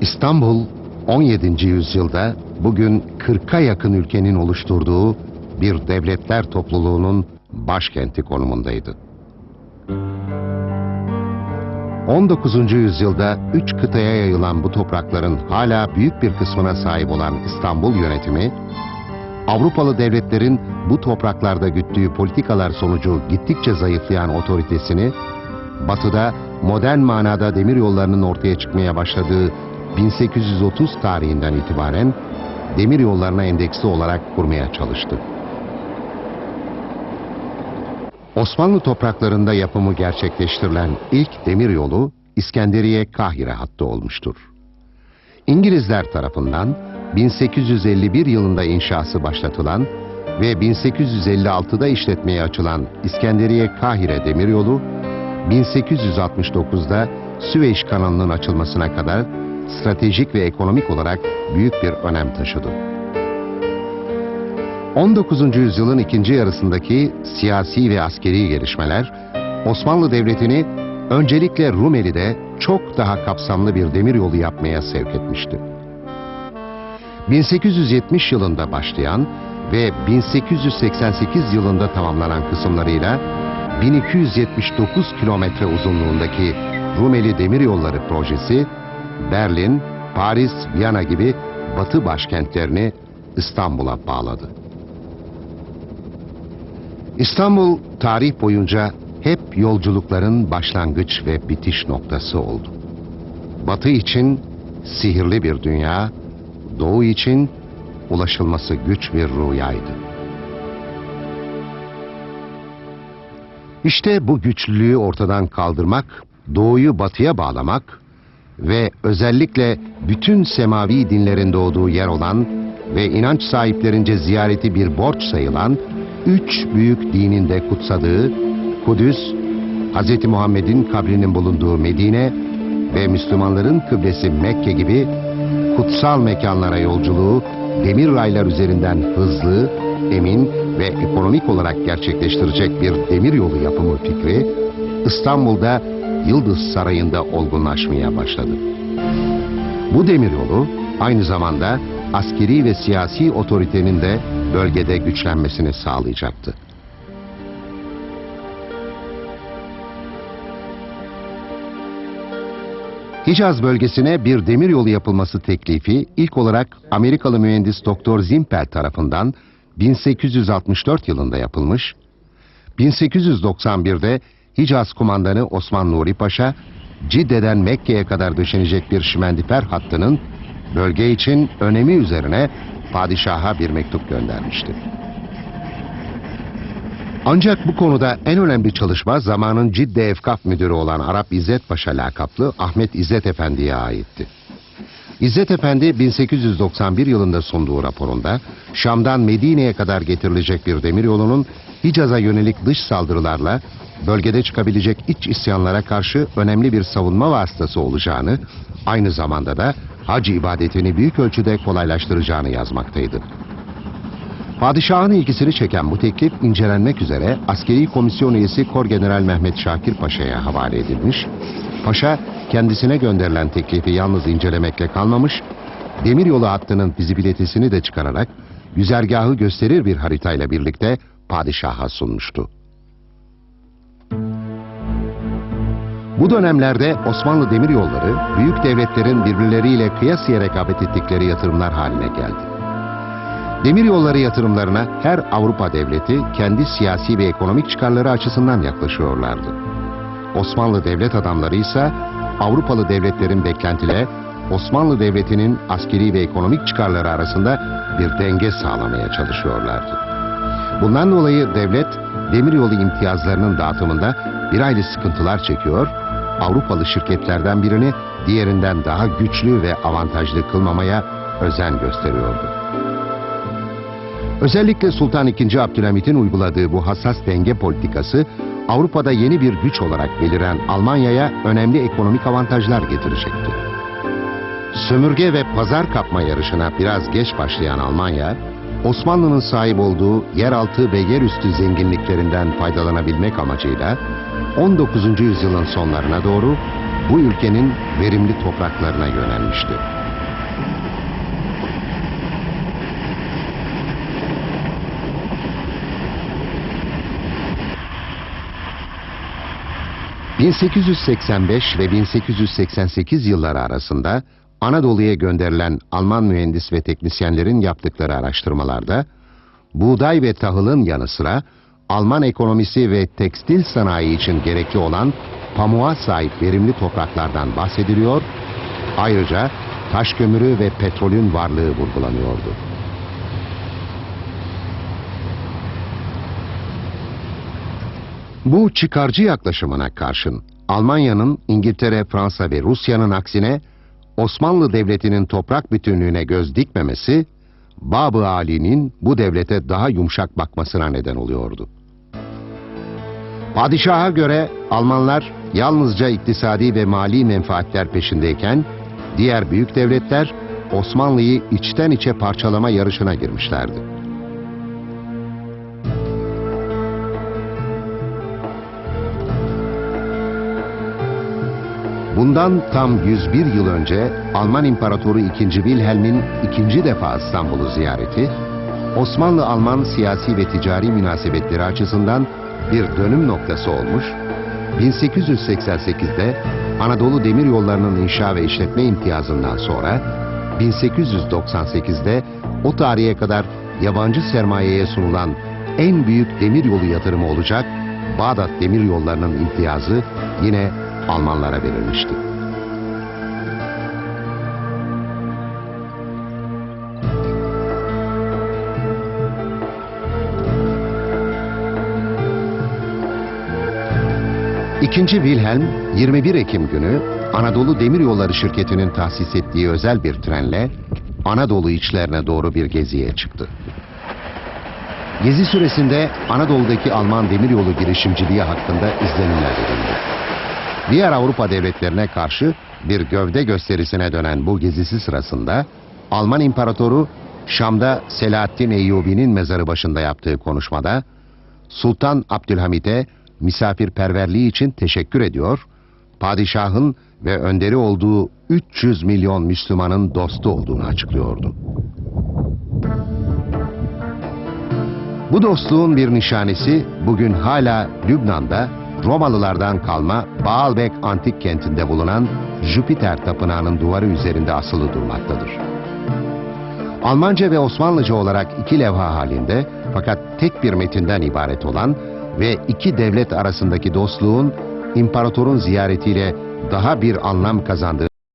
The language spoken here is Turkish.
İstanbul 17. yüzyılda bugün 40'a yakın ülkenin oluşturduğu bir devletler topluluğunun başkenti konumundaydı. 19. yüzyılda üç kıtaya yayılan bu toprakların hala büyük bir kısmına sahip olan İstanbul yönetimi, Avrupalı devletlerin bu topraklarda güttüğü politikalar sonucu gittikçe zayıflayan otoritesini, batıda modern manada demir yollarının ortaya çıkmaya başladığı 1830 tarihinden itibaren demir yollarına endeksli olarak kurmaya çalıştı. Osmanlı topraklarında yapımı gerçekleştirilen ilk demir yolu İskenderiye-Kahire hattı olmuştur. İngilizler tarafından 1851 yılında inşası başlatılan ve 1856'da işletmeye açılan İskenderiye-Kahire demiryolu, 1869'da Süveyş kanalının açılmasına kadar stratejik ve ekonomik olarak büyük bir önem taşıdı. 19. yüzyılın ikinci yarısındaki siyasi ve askeri gelişmeler Osmanlı Devleti'ni öncelikle Rumeli'de çok daha kapsamlı bir demiryolu yapmaya sevk etmişti. 1870 yılında başlayan ve 1888 yılında tamamlanan kısımlarıyla 1279 kilometre uzunluğundaki Rumeli Demiryolları projesi Berlin, Paris, Viyana gibi batı başkentlerini İstanbul'a bağladı. İstanbul tarih boyunca hep yolculukların başlangıç ve bitiş noktası oldu. Batı için sihirli bir dünya, doğu için ulaşılması güç bir rüyaydı. İşte bu güçlülüğü ortadan kaldırmak, doğuyu batıya bağlamak ve özellikle bütün semavi dinlerin doğduğu yer olan ve inanç sahiplerince ziyareti bir borç sayılan üç büyük dinin de kutsadığı Kudüs, Hz. Muhammed'in kabrinin bulunduğu Medine ve Müslümanların kıblesi Mekke gibi kutsal mekanlara yolculuğu demir raylar üzerinden hızlı, emin ve ekonomik olarak gerçekleştirecek bir demir yolu yapımı fikri İstanbul'da Yıldız Sarayı'nda olgunlaşmaya başladı. Bu demiryolu aynı zamanda askeri ve siyasi otoritenin de bölgede güçlenmesini sağlayacaktı. Hicaz bölgesine bir demiryolu yapılması teklifi ilk olarak Amerikalı mühendis Doktor Zimpel tarafından 1864 yılında yapılmış, 1891'de Hicaz kumandanı Osman Nuri Paşa, Cidde'den Mekke'ye kadar döşenecek bir şimendifer hattının bölge için önemi üzerine padişaha bir mektup göndermişti. Ancak bu konuda en önemli çalışma zamanın Cidde Efkaf müdürü olan Arap İzzet Paşa lakaplı Ahmet İzzet Efendi'ye aitti. İzzet Efendi 1891 yılında sunduğu raporunda Şam'dan Medine'ye kadar getirilecek bir demiryolunun Hicaz'a yönelik dış saldırılarla bölgede çıkabilecek iç isyanlara karşı önemli bir savunma vasıtası olacağını, aynı zamanda da hac ibadetini büyük ölçüde kolaylaştıracağını yazmaktaydı. Padişahın ilgisini çeken bu teklif incelenmek üzere askeri komisyon üyesi Korgeneral Mehmet Şakir Paşa'ya havale edilmiş. Paşa kendisine gönderilen teklifi yalnız incelemekle kalmamış, demiryolu hattının fizibilitesini de çıkararak güzergahı gösterir bir haritayla birlikte padişaha sunmuştu. Bu dönemlerde Osmanlı demiryolları büyük devletlerin birbirleriyle kıyasıya rekabet ettikleri yatırımlar haline geldi. Demiryolları yatırımlarına her Avrupa devleti kendi siyasi ve ekonomik çıkarları açısından yaklaşıyorlardı. Osmanlı devlet adamları ise Avrupalı devletlerin beklentiyle Osmanlı Devleti'nin askeri ve ekonomik çıkarları arasında bir denge sağlamaya çalışıyorlardı. Bundan dolayı devlet demiryolu imtiyazlarının dağıtımında bir aile sıkıntılar çekiyor, Avrupalı şirketlerden birini diğerinden daha güçlü ve avantajlı kılmamaya özen gösteriyordu. Özellikle Sultan II. Abdülhamit'in uyguladığı bu hassas denge politikası Avrupa'da yeni bir güç olarak beliren Almanya'ya önemli ekonomik avantajlar getirecekti. Sömürge ve pazar kapma yarışına biraz geç başlayan Almanya, Osmanlı'nın sahip olduğu yeraltı ve yerüstü zenginliklerinden faydalanabilmek amacıyla 19. yüzyılın sonlarına doğru bu ülkenin verimli topraklarına yönelmişti. ...1885 ve 1888 yılları arasında... ...Anadolu'ya gönderilen Alman mühendis ve teknisyenlerin yaptıkları araştırmalarda... ...buğday ve tahılın yanı sıra... ...Alman ekonomisi ve tekstil sanayi için gerekli olan... ...pamuğa sahip verimli topraklardan bahsediliyor... ...ayrıca taş kömürü ve petrolün varlığı vurgulanıyordu. Bu çıkarcı yaklaşımına karşın Almanya'nın İngiltere, Fransa ve Rusya'nın aksine Osmanlı Devleti'nin toprak bütünlüğüne göz dikmemesi Babı Ali'nin bu devlete daha yumuşak bakmasına neden oluyordu. Padişaha göre Almanlar yalnızca iktisadi ve mali menfaatler peşindeyken diğer büyük devletler Osmanlı'yı içten içe parçalama yarışına girmişlerdi. Bundan tam 101 yıl önce Alman İmparatoru II. Wilhelm'in ikinci defa İstanbul'u ziyareti, Osmanlı-Alman siyasi ve ticari münasebetleri açısından bir dönüm noktası olmuş, 1888'de Anadolu Demiryolları'nın inşa ve işletme imtiyazından sonra 1898'de o tarihe kadar yabancı sermayeye sunulan en büyük demiryolu yatırımı olacak Bağdat Demiryolları'nın imtiyazı yine Almanlara verilmişti. İkinci Wilhelm 21 Ekim günü Anadolu Demiryolları şirketinin tahsis ettiği özel bir trenle Anadolu içlerine doğru bir geziye çıktı. Gezi süresinde Anadolu'daki Alman demiryolu girişimciliği hakkında izlenimler edildi. Diğer Avrupa devletlerine karşı bir gövde gösterisine dönen bu gezisi sırasında Alman İmparatoru Şam'da Selahaddin Eyyubi'nin mezarı başında yaptığı konuşmada Sultan Abdülhamit'e misafirperverliği için teşekkür ediyor, padişahın ve önderi olduğu 300 milyon Müslümanın dostu olduğunu açıklıyordu. Bu dostluğun bir nişanesi bugün hala Lübnan'da Romalılardan kalma Baalbek antik kentinde bulunan Jüpiter tapınağının duvarı üzerinde asılı durmaktadır. Almanca ve Osmanlıca olarak iki levha halinde fakat tek bir metinden ibaret olan ve iki devlet arasındaki dostluğun imparatorun ziyaretiyle daha bir anlam kazandığı